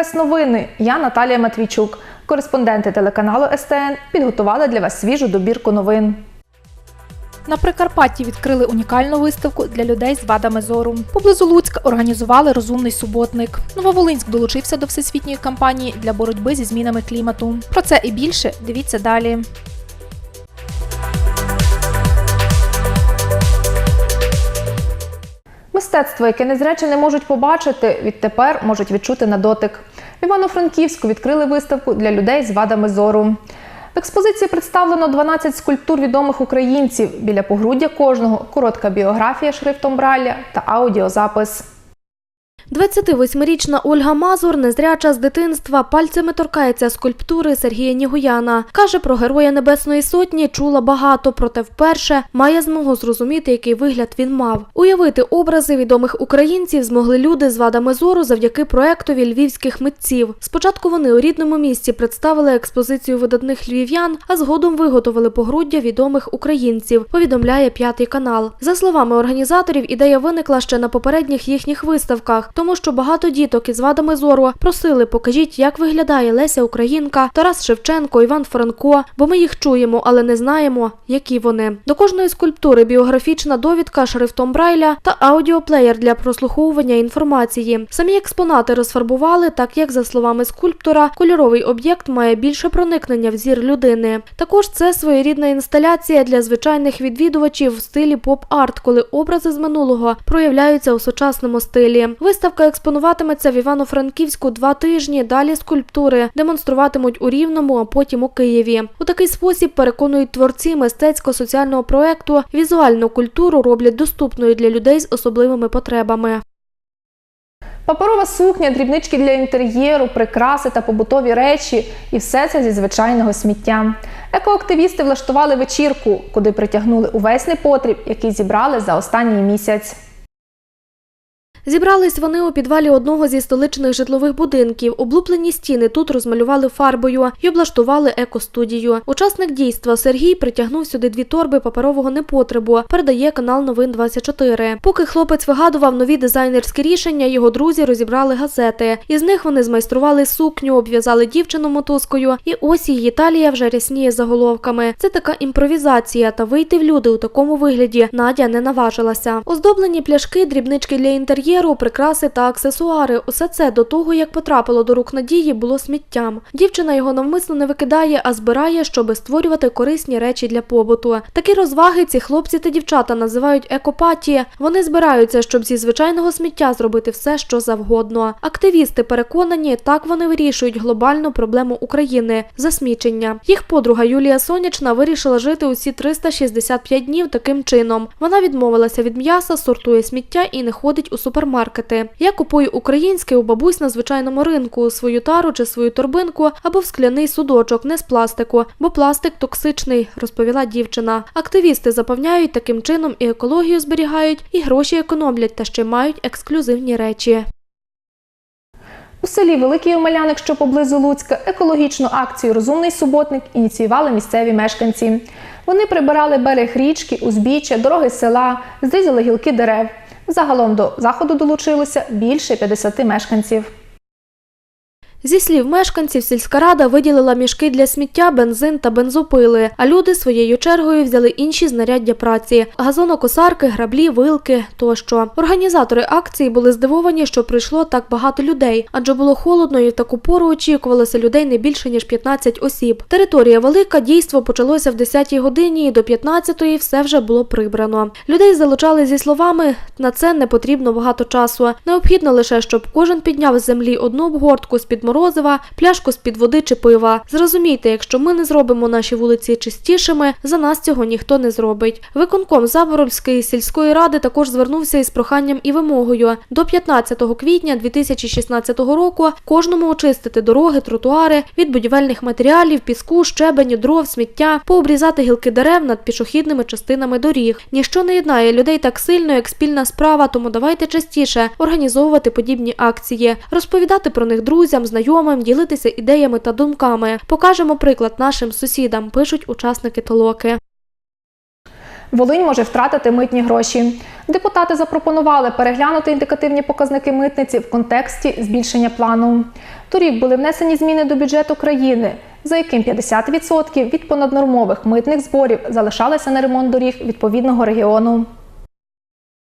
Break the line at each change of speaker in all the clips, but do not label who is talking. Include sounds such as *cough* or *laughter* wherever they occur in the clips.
експрес-новини. Я Наталія Матвійчук. Кореспонденти телеканалу СТН підготували для вас свіжу добірку новин.
На Прикарпатті відкрили унікальну виставку для людей з вадами зору. Поблизу Луцька організували розумний суботник. Нововолинськ долучився до всесвітньої кампанії для боротьби зі змінами клімату. Про це і більше дивіться далі.
Мистецтво, яке незрячі не можуть побачити, відтепер можуть відчути на дотик. В Івано-Франківську відкрили виставку для людей з вадами зору. В експозиції представлено 12 скульптур відомих українців. Біля погруддя кожного коротка біографія шрифтом Брайля та аудіозапис.
28-річна Ольга Мазур, незряча з дитинства, пальцями торкається скульптури Сергія Нігуяна. Каже, про героя Небесної Сотні чула багато, проте вперше має змогу зрозуміти, який вигляд він мав. Уявити образи відомих українців змогли люди з вадами зору завдяки проектові львівських митців. Спочатку вони у рідному місті представили експозицію видатних львів'ян, а згодом виготовили погруддя відомих українців. Повідомляє п'ятий канал. За словами організаторів, ідея виникла ще на попередніх їхніх виставках, тому що багато діток із вадами зору просили покажіть, як виглядає Леся Українка, Тарас Шевченко, Іван Франко, бо ми їх чуємо, але не знаємо, які вони. До кожної скульптури біографічна довідка шрифтом Брайля та аудіоплеєр для прослуховування інформації. Самі експонати розфарбували, так як за словами скульптора, кольоровий об'єкт має більше проникнення в зір людини. Також це своєрідна інсталяція для звичайних відвідувачів в стилі поп-арт, коли образи з минулого проявляються у сучасному стилі. Виставка експонуватиметься в Івано-Франківську два тижні. Далі скульптури демонструватимуть у Рівному, а потім у Києві. У такий спосіб переконують творці мистецько-соціального проекту візуальну культуру роблять доступною для людей з особливими потребами.
Паперова сукня, дрібнички для інтер'єру, прикраси та побутові речі і все це зі звичайного сміття. Екоактивісти влаштували вечірку, куди притягнули увесь непотріб, який зібрали за останній місяць.
Зібрались вони у підвалі одного зі столичних житлових будинків. Облуплені стіни тут розмалювали фарбою і облаштували екостудію. Учасник дійства Сергій притягнув сюди дві торби паперового непотребу. Передає канал Новин 24. Поки хлопець вигадував нові дизайнерські рішення, його друзі розібрали газети. Із них вони змайстрували сукню, обв'язали дівчину мотузкою, і ось її талія вже рясніє заголовками. Це така імпровізація, та вийти в люди у такому вигляді Надя не наважилася. Оздоблені пляшки, дрібнички для інтер'єру, прикраси та аксесуари. Усе це до того, як потрапило до рук Надії, було сміттям. Дівчина його навмисно не викидає, а збирає, щоби створювати корисні речі для побуту. Такі розваги ці хлопці та дівчата називають екопатії. Вони збираються, щоб зі звичайного сміття зробити все, що завгодно. Активісти переконані, так вони вирішують глобальну проблему України засмічення. Їх подруга Юлія Сонячна вирішила жити усі 365 днів таким чином. Вона відмовилася від м'яса, сортує сміття і не ходить у супермаркет. Я купую українське у бабусь на звичайному ринку, свою тару чи свою торбинку або в скляний судочок, не з пластику, бо пластик токсичний, розповіла дівчина. Активісти запевняють, таким чином і екологію зберігають, і гроші економлять та ще мають ексклюзивні речі.
У селі Великий Омеляник, що поблизу Луцька, екологічну акцію Розумний суботник ініціювали місцеві мешканці. Вони прибирали берег річки, узбіччя, дороги села, зрізали гілки дерев. Загалом до заходу долучилося більше 50 мешканців.
Зі слів мешканців, сільська рада виділила мішки для сміття, бензин та бензопили, а люди своєю чергою взяли інші знаряддя праці – газонокосарки, граблі, вилки тощо. Організатори акції були здивовані, що прийшло так багато людей, адже було холодно і в таку пору очікувалося людей не більше, ніж 15 осіб. Територія велика, дійство почалося в 10-й годині і до 15-ї все вже було прибрано. Людей залучали зі словами «на це не потрібно багато часу. Необхідно лише, щоб кожен підняв з землі одну обгортку з-під морозива, пляшку з-під води чи пива. Зрозумійте, якщо ми не зробимо наші вулиці чистішими, за нас цього ніхто не зробить. Виконком Заборольської сільської ради також звернувся із проханням і вимогою до 15 квітня 2016 року кожному очистити дороги, тротуари від будівельних матеріалів, піску, щебеню, дров, сміття, пообрізати гілки дерев над пішохідними частинами доріг. Ніщо не єднає людей так сильно, як спільна справа, тому давайте частіше організовувати подібні акції, розповідати про них друзям, знайомим, ділитися ідеями та думками. Покажемо приклад нашим сусідам, пишуть учасники толоки.
Волинь може втратити митні гроші. Депутати запропонували переглянути індикативні показники митниці в контексті збільшення плану. Торік були внесені зміни до бюджету країни, за яким 50% від понаднормових митних зборів залишалися на ремонт доріг відповідного регіону.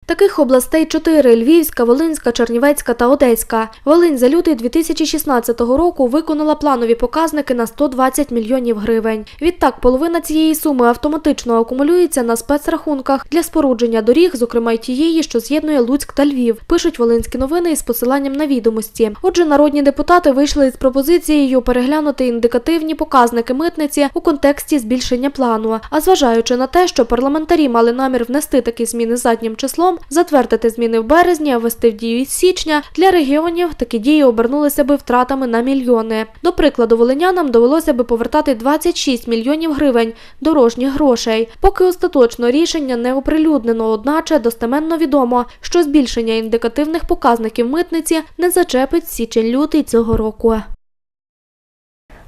Таких областей чотири – Львівська, Волинська, Чернівецька та Одеська. Волинь за лютий 2016 року виконала планові показники на 120 мільйонів гривень. Відтак, половина цієї суми автоматично акумулюється на спецрахунках для спорудження доріг, зокрема й тієї, що з'єднує Луцьк та Львів, пишуть волинські новини із посиланням на відомості. Отже, народні депутати вийшли із пропозицією переглянути індикативні показники митниці у контексті збільшення плану. А зважаючи на те, що парламентарі мали намір внести такі зміни заднім числом, затвердити зміни в березні, а ввести в дію із січня, для регіонів такі дії обернулися би втратами на мільйони. До прикладу, волинянам довелося би повертати 26 мільйонів гривень дорожніх грошей. Поки остаточно рішення не оприлюднено, одначе достеменно відомо, що збільшення індикативних показників митниці не зачепить січень-лютий цього року.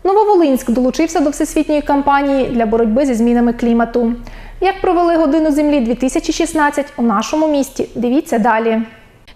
Нововолинськ долучився до всесвітньої кампанії для боротьби зі змінами клімату. Як провели годину землі 2016 у нашому місті? Дивіться далі.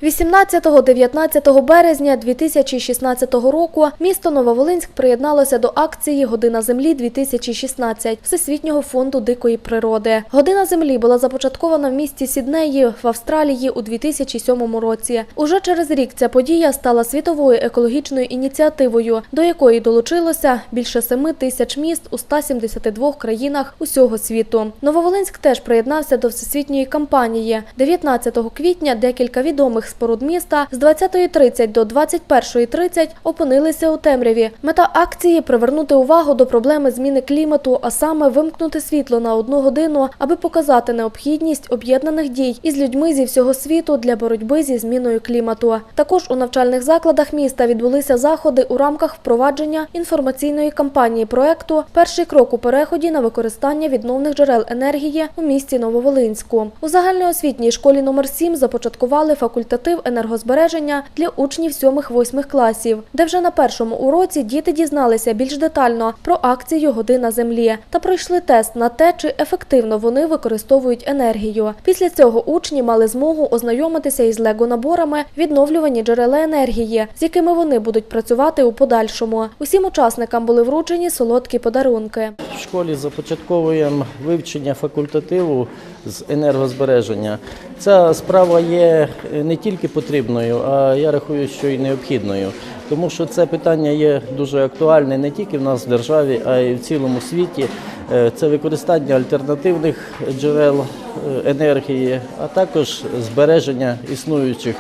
18-19 березня 2016 року місто Нововолинськ приєдналося до акції Година землі 2016 Всесвітнього фонду дикої природи. Година землі була започаткована в місті Сіднеї в Австралії у 2007 році. Уже через рік ця подія стала світовою екологічною ініціативою, до якої долучилося більше 7 тисяч міст у 172 країнах усього світу. Нововолинськ теж приєднався до всесвітньої кампанії. 19 квітня декілька відомих споруд міста з 20.30 до 21.30 опинилися у темряві. Мета акції привернути увагу до проблеми зміни клімату, а саме вимкнути світло на одну годину, аби показати необхідність об'єднаних дій із людьми зі всього світу для боротьби зі зміною клімату. Також у навчальних закладах міста відбулися заходи у рамках впровадження інформаційної кампанії проекту Перший крок у переході на використання відновних джерел енергії у місті Нововолинську. У загальноосвітній школі номер 7 започаткували факультатив енергозбереження для учнів 7-8 класів, де вже на першому уроці діти дізналися більш детально про акцію Година землі та пройшли тест на те, чи ефективно вони використовують енергію. Після цього учні мали змогу ознайомитися із лего-наборами відновлювані джерела енергії, з якими вони будуть працювати у подальшому. Усім учасникам були вручені солодкі подарунки.
В школі започатковуємо вивчення факультативу з енергозбереження. Ця справа є не тільки потрібною, а я рахую, що й необхідною. Тому що це питання є дуже актуальне не тільки в нас в державі, а й в цілому світі. Е, Це використання альтернативних джерел е, енергії, а також збереження існуючих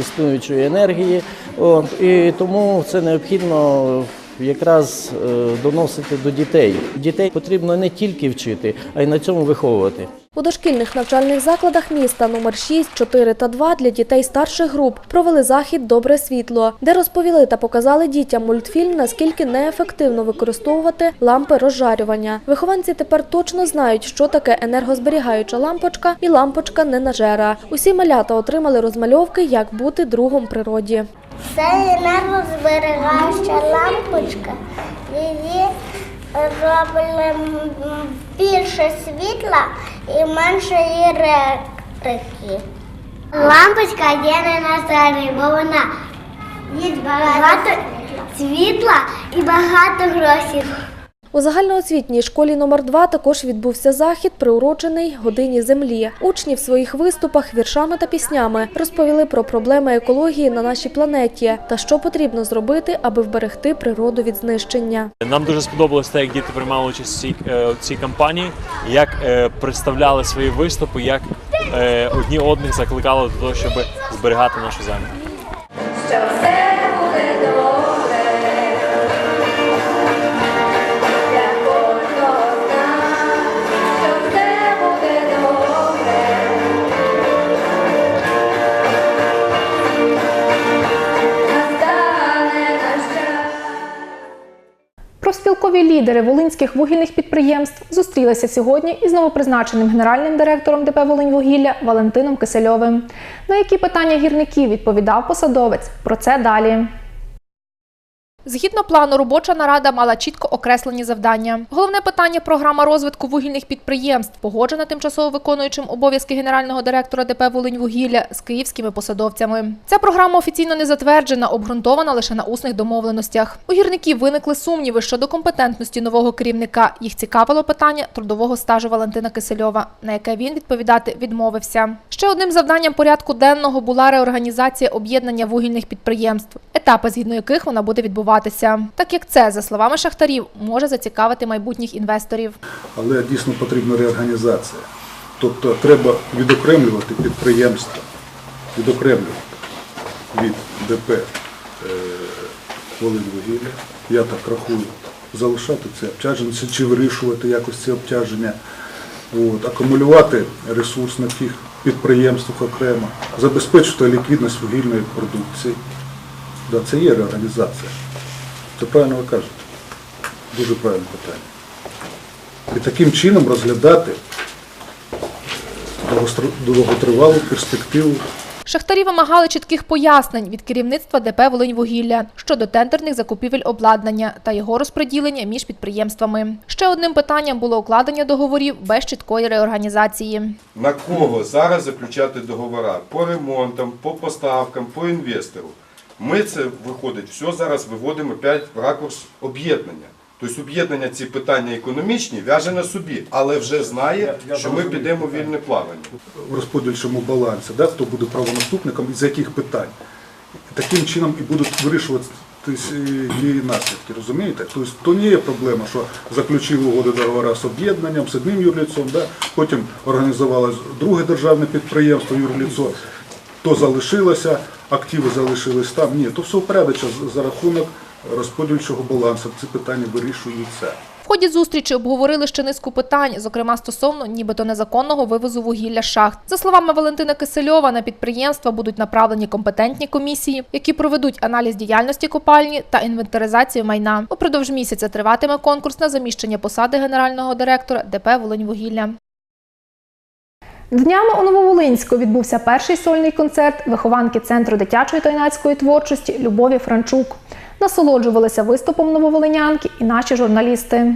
існуючої енергії. От, і тому це необхідно якраз е, доносити до дітей. Дітей потрібно не тільки вчити, а й на цьому виховувати.
У дошкільних навчальних закладах міста номер 6, 4 та 2 для дітей старших груп провели захід Добре світло, де розповіли та показали дітям мультфільм, наскільки неефективно використовувати лампи розжарювання. Вихованці тепер точно знають, що таке енергозберігаюча лампочка і лампочка ненажера. Усі малята отримали розмальовки, як бути другом природі.
Це енергозберігаюча лампочка. Робили більше світла і менше електрики. Лампочка є не на зарі, бо вона є багато світла і багато грошей.
У загальноосвітній школі номер 2 також відбувся захід, приурочений годині землі. Учні в своїх виступах віршами та піснями розповіли про проблеми екології на нашій планеті та що потрібно зробити, аби вберегти природу від знищення.
Нам дуже сподобалось те, як діти приймали участь в цій, е, в цій кампанії, як е, представляли свої виступи, як е, одні одних закликали до того, щоб зберігати нашу землю.
Профспілкові лідери волинських вугільних підприємств зустрілися сьогодні із новопризначеним генеральним директором ДП «Волиньвугілля» Валентином Кисельовим. На які питання гірників відповідав посадовець. Про це далі.
Згідно плану, робоча нарада мала чітко окреслені завдання. Головне питання програма розвитку вугільних підприємств, погоджена тимчасово виконуючим обов'язки генерального директора ДП «Волиньвугілля» з київськими посадовцями. Ця програма офіційно не затверджена, обґрунтована лише на усних домовленостях. У гірників виникли сумніви щодо компетентності нового керівника. Їх цікавило питання трудового стажу Валентина Кисельова, на яке він відповідати відмовився. Ще одним завданням порядку денного була реорганізація об'єднання вугільних підприємств, етапи згідно яких вона буде відбуватися. Так як це, за словами шахтарів, може зацікавити майбутніх інвесторів.
але дійсно потрібна реорганізація. Тобто треба відокремлювати підприємства, відокремлювати від ДП е, «Волиньвугілля». Я так рахую, залишати це обтяження чи- вирішувати якось ці обтяження, От, акумулювати ресурс на тих підприємствах окремо, забезпечити ліквідність вугільної продукції. Да, це є реорганізація. Це правильно ви кажете. Дуже правильне питання. І таким чином розглядати довготривалу перспективу
Шахтарі вимагали чітких пояснень від керівництва ДП «Волиньвугілля» щодо тендерних закупівель обладнання та його розподілення між підприємствами. Ще одним питанням було укладення договорів без чіткої реорганізації.
на кого зараз заключати договори по ремонтам, по поставкам, по інвестору. Ми це виходить, все зараз виводимо опять в ракурс об'єднання. Тобто об'єднання ці питання економічні в'яже на собі, але вже знає, що ми підемо в вільне плавання.
в розподільчому балансі, да, хто буде правонаступником і з яких питань. Таким чином і будуть вирішуватися її наслідки, розумієте? Тобто то не є проблема, що заключили угоду договора з об'єднанням, з одним юрлицом, да, потім організувалось друге державне підприємство, юрлицо, то залишилося, активи залишились там. Ні, то все впорядочено за- рахунок розподільчого балансу. Ці питання вирішуються.
В ході зустрічі обговорили ще низку питань, зокрема стосовно нібито незаконного вивозу вугілля шахт. За словами Валентина Кисельова, на підприємства будуть направлені компетентні комісії, які проведуть аналіз діяльності копальні та інвентаризацію майна. Упродовж місяця триватиме конкурс на заміщення посади генерального директора ДП «Волиньвугілля».
Днями у Нововолинську відбувся перший сольний концерт вихованки Центру дитячої та юнацької творчості Любові Франчук. Насолоджувалися виступом нововолинянки і наші журналісти.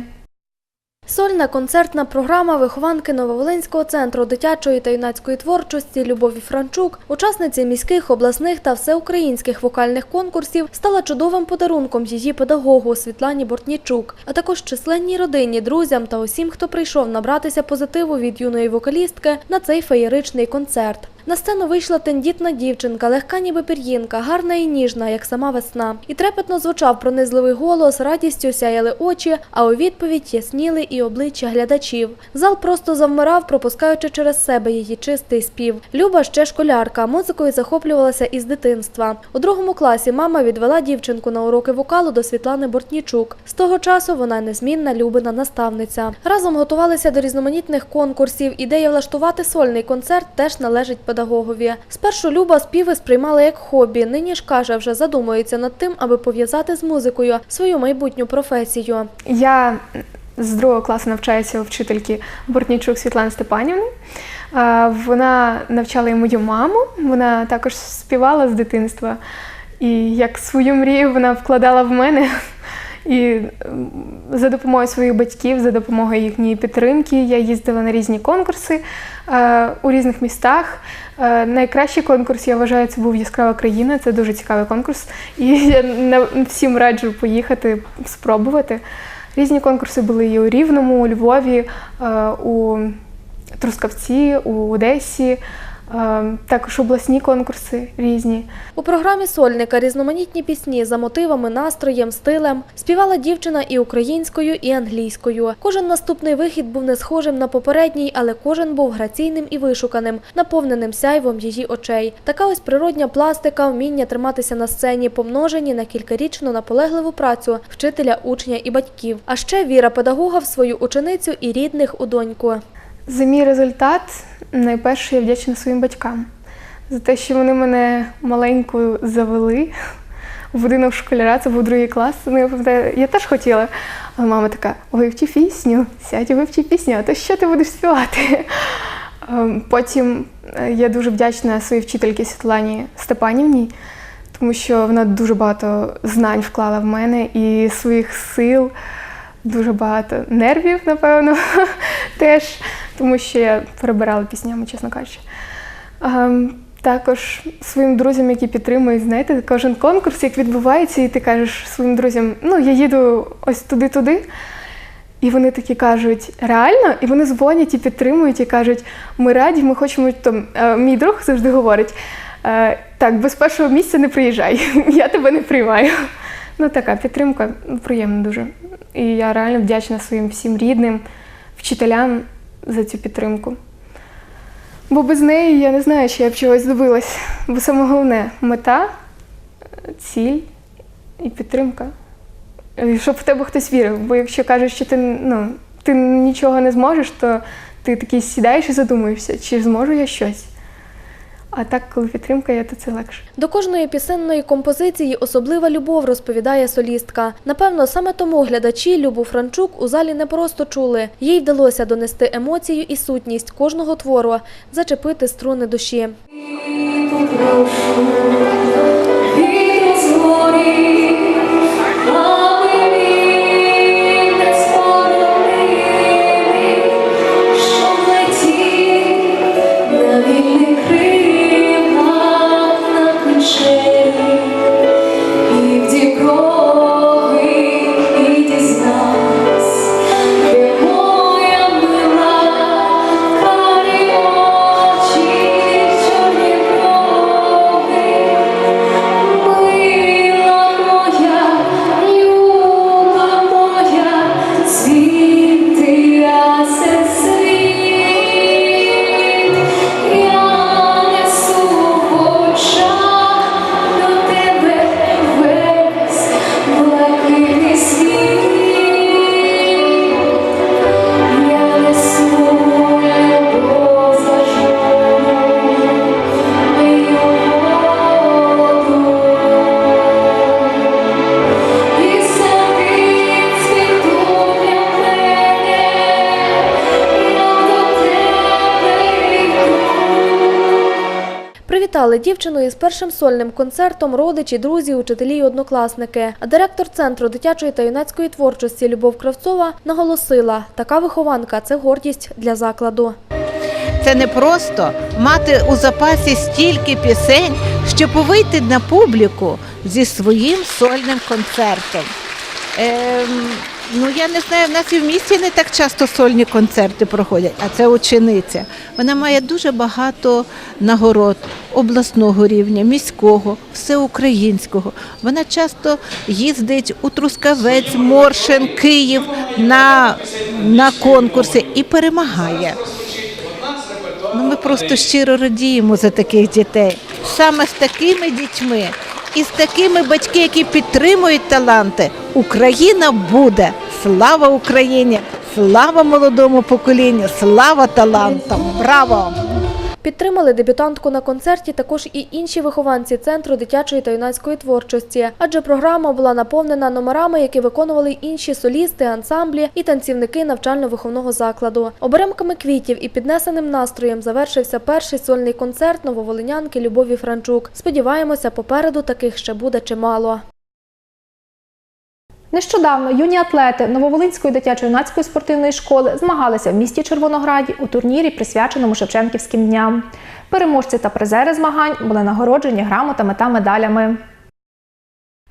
Сольна концертна програма вихованки Нововолинського центру дитячої та юнацької творчості Любові Франчук, учасниці міських, обласних та всеукраїнських вокальних конкурсів, стала чудовим подарунком її педагогу Світлані Бортнічук, а також численній родині, друзям та усім, хто прийшов набратися позитиву від юної вокалістки на цей феєричний концерт. На сцену вийшла тендітна дівчинка, легка ніби пір'їнка, гарна і ніжна, як сама весна. І трепетно звучав пронизливий голос, радістю сяяли очі, а у відповідь ясніли і обличчя глядачів. Зал просто завмирав, пропускаючи через себе її чистий спів. Люба ще школярка, музикою захоплювалася із дитинства. У другому класі мама відвела дівчинку на уроки вокалу до Світлани Бортнічук. З того часу вона незмінна Любина наставниця. Разом готувалися до різноманітних конкурсів. Ідея влаштувати сольний концерт теж належить педагогові. Спершу Люба співи сприймала як хобі. Нині ж каже, вже задумується над тим, аби пов'язати з музикою свою майбутню професію.
Я з другого класу навчаюся у вчительки Бортнічук Світлани Степанівни. Вона навчала і мою маму, вона також співала з дитинства. І як свою мрію вона вкладала в мене. І за допомогою своїх батьків, за допомогою їхньої підтримки, я їздила на різні конкурси е, у різних містах. Е, найкращий конкурс, я вважаю, це був Яскрава країна. Це дуже цікавий конкурс. І *laughs* я всім раджу поїхати, спробувати. Різні конкурси були і у Рівному, у Львові, е, у Трускавці, у Одесі, також обласні конкурси різні.
У програмі сольника різноманітні пісні за мотивами, настроєм, стилем співала дівчина і українською, і англійською. Кожен наступний вихід був не схожим на попередній, але кожен був граційним і вишуканим, наповненим сяйвом її очей. Така ось природня пластика, вміння триматися на сцені, помножені на кількарічну наполегливу працю вчителя, учня і батьків. А ще віра педагога в свою ученицю і рідних у доньку.
За мій результат найперше я вдячна своїм батькам за те, що вони мене маленьку завели в будинок школяра, це був другий клас. Ну, я пам'ятаю, я теж хотіла. Але мама така: вивчи пісню, сядь вивчи пісню, а то що ти будеш співати? Ем, Потім е, я дуже вдячна своїй вчительці Світлані Степанівні, тому що вона дуже багато знань вклала в мене і своїх сил, дуже багато нервів, напевно, *laughs* теж, тому що я перебирала піснями, чесно кажучи. Ем, також своїм друзям, які підтримують, знаєте, кожен конкурс, як відбувається, і ти кажеш своїм друзям, ну я їду ось туди-туди. І вони такі кажуть, реально? І вони дзвонять і підтримують, і кажуть, ми раді, ми хочемо там. е, Мій друг завжди говорить: е, так, без першого місця не приїжджай, *laughs* я тебе не приймаю. Ну така підтримка ну, приємна дуже. І я реально вдячна своїм всім рідним, вчителям за цю підтримку. Бо без неї я не знаю, чи я б чогось добилась. Бо саме головне мета, ціль і підтримка. Щоб в тебе хтось вірив. Бо якщо кажуть, що ти, ну, ти нічого не зможеш, то ти такий сідаєш і задумуєшся, чи зможу я щось. А так, коли підтримка є, то це легше.
До кожної пісенної композиції особлива любов, розповідає солістка. Напевно, саме тому глядачі Любу Франчук у залі не просто чули. Їй вдалося донести емоцію і сутність кожного твору, зачепити струни душі. Привітали дівчину із першим сольним концертом родичі, друзі, учителі й однокласники. А директор центру дитячої та юнацької творчості Любов Кравцова наголосила, така вихованка це гордість для закладу.
Це не просто мати у запасі стільки пісень, щоб вийти на публіку зі своїм сольним концертом. Ем, ну я не знаю, в нас і в місті не так часто сольні концерти проходять, а це учениця. Вона має дуже багато нагород обласного рівня, міського, всеукраїнського. Вона часто їздить у Трускавець, Моршин, Київ на, на конкурси і перемагає. Ну, ми просто щиро радіємо за таких дітей. Саме з такими дітьми і з такими батьки, які підтримують таланти, Україна буде. Слава Україні! Слава молодому поколінню! Слава талантам! Браво!
Підтримали дебютантку на концерті також і інші вихованці центру дитячої та юнацької творчості, адже програма була наповнена номерами, які виконували інші солісти, ансамблі і танцівники навчально-виховного закладу. Оберемками квітів і піднесеним настроєм завершився перший сольний концерт нововолинянки Любові Франчук. Сподіваємося, попереду таких ще буде чимало.
Нещодавно юні атлети Нововолинської дитячо-юнацької спортивної школи змагалися в місті Червонограді у турнірі, присвяченому Шевченківським дням. Переможці та призери змагань були нагороджені грамотами та медалями.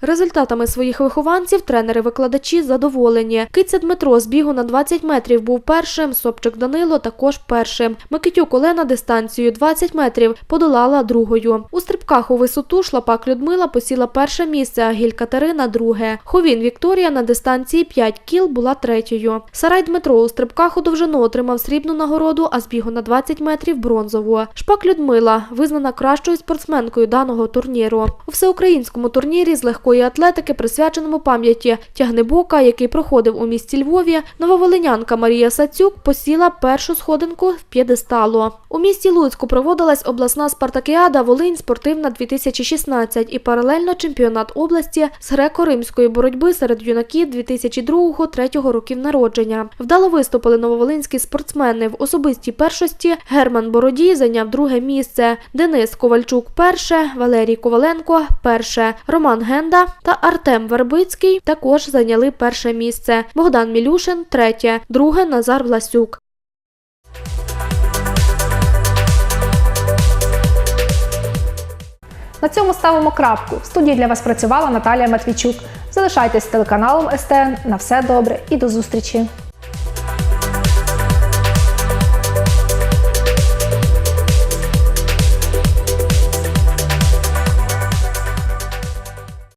Результатами своїх вихованців тренери-викладачі задоволені. Киця Дмитро з бігу на 20 метрів був першим, Собчик Данило також першим. Микитюк Олена дистанцію 20 метрів подолала другою. У стрибках у висоту Шлапак Людмила посіла перше місце, а Гіль Катерина – друге. Ховін Вікторія на дистанції 5 кіл була третьою. Сарай Дмитро у стрибках у довжину отримав срібну нагороду, а з бігу на 20 метрів – бронзову. Шпак Людмила визнана кращою спортсменкою даного турніру. У всеукраїнському турнірі з легкої легкої атлетики, присвяченому пам'яті тягнебока, який проходив у місті Львові, нововолинянка Марія Сацюк посіла першу сходинку в п'єдесталу. У місті Луцьку проводилась обласна спартакіада Волинь спортивна 2016 і паралельно чемпіонат області з греко-римської боротьби серед юнаків 2002-2003 років народження. Вдало виступили нововолинські спортсмени в особистій першості. Герман Бородій зайняв друге місце. Денис Ковальчук перше, Валерій Коваленко перше, Роман Генда та Артем Вербицький також зайняли перше місце. Богдан Мілюшин третє, друге Назар Власюк.
На цьому ставимо крапку. В студії для вас працювала Наталія Матвійчук. Залишайтесь з телеканалом СТН. На все добре і до зустрічі!